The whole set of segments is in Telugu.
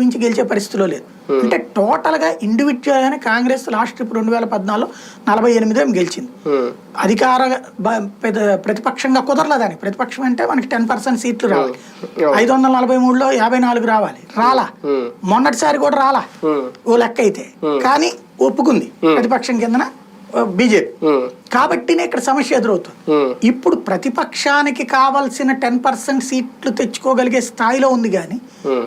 మించి గెలిచే పరిస్థితిలో లేదు. అంటే టోటల్గా ఇండివిజువల్ గానే కాంగ్రెస్ లాస్ట్ ఇప్పుడు రెండు వేల పద్నాలుగులో నలభై ఎనిమిది గెలిచింది. ఉమ్, అధికార ప్రతిపక్షంగా కుదరలేదని ప్రతిపక్షం అంటే మనకి టెన్ పర్సెంట్ సీట్లు రావాలి. ఐదు వందల నలభై మూడులో యాభై నాలుగు రావాలి. రాలా. మొన్నటిసారి కూడా రాలా. ఓ లెక్క అయితే కానీ ఒప్పుకుంది ప్రతిపక్షం కిందన బీజేపీ. కాబట్టినే ఇక్కడ సమస్య ఎదురవుతుంది. ఇప్పుడు ప్రతిపక్షానికి కావాల్సిన టెన్ పర్సెంట్ సీట్లు తెచ్చుకోగలిగే స్థాయిలో ఉంది కానీ.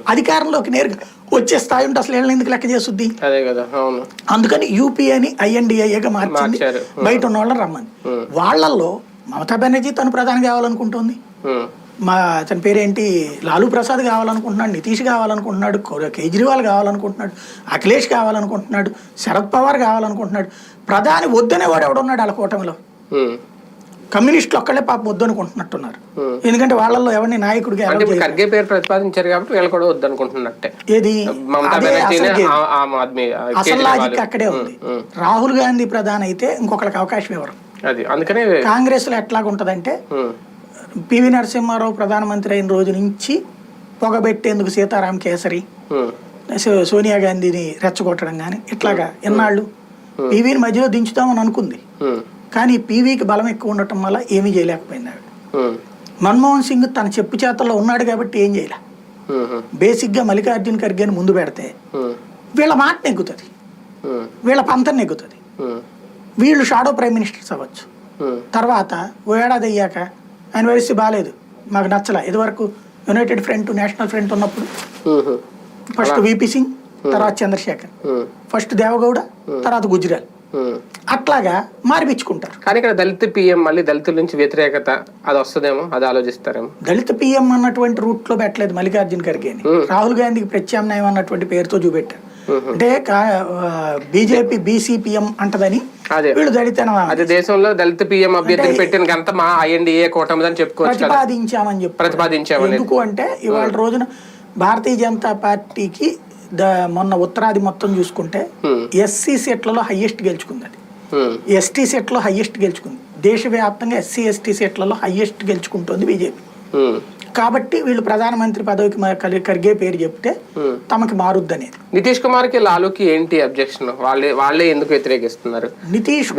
అధికారంలోకి నేరుగా వచ్చే స్థాయి ఉంటే అసలు ఎందుకు లెక్క చేస్తుంది? అదే కదా అవును. అందుకని యూపీ అని ఐఎన్డిఐగా మార్చింది. మార్చారు. బయట ఉన్న వాళ్ళని రమ్మని వాళ్ళల్లో మమతా బెనర్జీ తను ప్రధాని కావాలనుకుంటుంది. మా అతని పేరేంటి? లాలూ ప్రసాద్ కావాలనుకుంటున్నాడు నితీష్ కావాలనుకుంటున్నాడు కేజ్రీవాల్ కావాలనుకుంటున్నాడు అఖిలేష్ కావాలనుకుంటున్నాడు శరద్ పవార్ కావాలనుకుంటున్నాడు. ప్రధాని వద్దనే వాడు ఎవడున్నాడు వాళ్ళ కూటమిలో. కమ్యూనిస్టులు ఒక్కళ్ళే పాప వద్దనుకుంటున్నట్టున్నారు. ఎందుకంటే వాళ్ళల్లో ఎవరిని నాయకుడిగా. ఖర్గే పేరు ప్రతిపాదించారు కాబట్టి వీళ్ళు కూడా వద్దనుకుంటున్నట్టే. ఏది? మమతా అదే బెనర్జీని అసలు. లాజిక్ అక్కడే ఉంది. రాహుల్ గాంధీ ప్రధాని అయితే ఇంకొకరికి అవకాశం ఇవ్వరు. అది అందుకనే కాంగ్రెస్లో ఎట్లాగుంటదంటే పివి నరసింహారావు ప్రధానమంత్రి అయిన రోజు నుంచి పొగబెట్టేందుకు సీతారాం కేసరి సోనియా గాంధీని రెచ్చగొట్టడం కానీ ఇట్లాగా ఎన్నాళ్ళు పీవీని మధ్యలో దించుదామని అనుకుంది. కానీ పీవీకి బలం ఎక్కువ ఉండటం వల్ల ఏమీ చేయలేకపోయింది ఆవిడ మన్మోహన్ సింగ్ తన చెప్పు చేతల్లో ఉన్నాడు కాబట్టి ఏం చేయలే. ఉమ్, బేసిక్గా మల్లికార్జున ఖర్గేని ముందు పెడితే వీళ్ళ మాట నెగ్గుతుంది. వీళ్ళ పంతం నెగ్గుతుంది. వీళ్ళు షాడో ప్రైమ్ మినిస్టర్స్ అవ్వచ్చు. తర్వాత ఓ ఏడాది అయ్యాక ఆయన పరిస్థితి బాగాలేదు మాకు నచ్చల. ఇదివరకు యునైటెడ్ ఫ్రంట్ నేషనల్ ఫ్రంట్ ఉన్నప్పుడు ఫస్ట్ విపి సింగ్ తర్వాత చంద్రశేఖర్. ఫస్ట్ దేవగౌడ తర్వాత గుజరాల్. అట్లాగా మార్పించుకుంటారు. కానీ ఇక్కడ దళిత పిఎం మళ్ళీ దళితుల నుంచి వ్యతిరేకత అది వస్తుందేమో? అది ఆలోచిస్తారేమో? దళిత పిఎం అన్నటువంటి రూట్లో పెట్టలేదు మల్లికార్జున ఖర్గేని రాహుల్ గాంధీకి ప్రత్యామ్నాయం అన్నటువంటి పేరుతో చూపెట్టారు. అంటే బీజేపీ బీసీపీఎం అంటదని అదే. వీళ్ళు దళిత అది దేశంలో దళిత పిఎం అభ్యర్థిని పెట్టిన గంత మా ఐఎన్డిఏ కూటమిదని చెప్పుకోవచ్చు కదా. ప్రతిపాదించామని చెప్పి ప్రతిపాదించామని. ఎందుకు అంటే ఇవాళ రోజున భారతీయ జనతా పార్టీకి మొన్న ఉత్తరాది మొత్తం చూసుకుంటే. ఎస్సీ సెట్లలో హైయెస్ట్ గెలుచుకుంది అది. ఎస్టీ సెట్లో హైయెస్ట్ గెలుచుకుంది. దేశవ్యాప్తంగా ఎస్సీ ఎస్టీ సెట్లలో హైయెస్ట్ గెలుచుకుంటుంది బీజేపీ. కాబట్టి వీళ్ళు ప్రధానమంత్రి పదవికి కరిగే పేరు చెప్తే. తమకి మారుద్ది అనేది నితీష్ కుమార్కి లాలూకి ఏంటి అబ్జెక్షన్? వాళ్ళే వాళ్ళే ఎందుకు వ్యతిరేకిస్తున్నారు? నితీష్